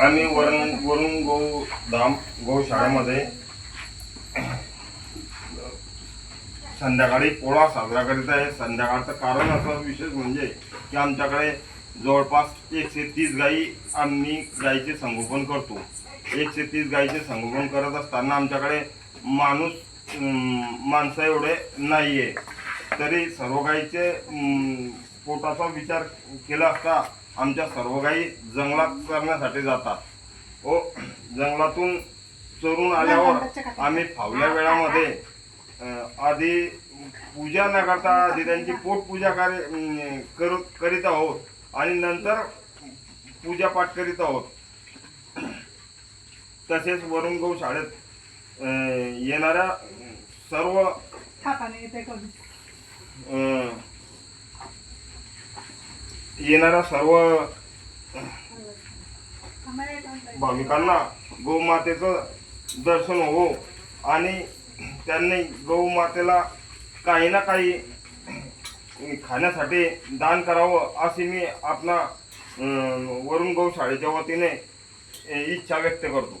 आम्ही वरून वरून गौ धाम गौशाळेमध्ये संध्याकाळी पोळा साजरा करीत आहे. संध्याकाळचं कारण असं विशेष म्हणजे की आमच्याकडे जवळपास एकशे तीस गायी आम्ही गायीचे संगोपन करतो. एकशे तीस गायीचे संगोपन करत असताना आमच्याकडे माणूस माणसं एवढे नाही आहे तरी सर्व गायीचे अं, पोटाचा विचार केला असता आमच्या सर्व गायी जंगलात चरण्यासाठी जातात. व जंगलातून चरून आल्यावर आम्ही फावल्या वेळामध्ये आधी पूजा न करता आधी त्यांची पोटपूजा कार्य करू करीत आहोत आणि नंतर पूजापाठ करीत आहोत. तसेच वरून गौ शाळेत येणाऱ्या सर्व येणाऱ्या सर्व भाविकांना गोमातेचं दर्शन हो आणि त्यांनी गौमातेला काही ना काही खाण्यासाठी दान करावं अशी मी आपला वरुण वरुण गौशाळेच्या वतीने इच्छा व्यक्त करतो.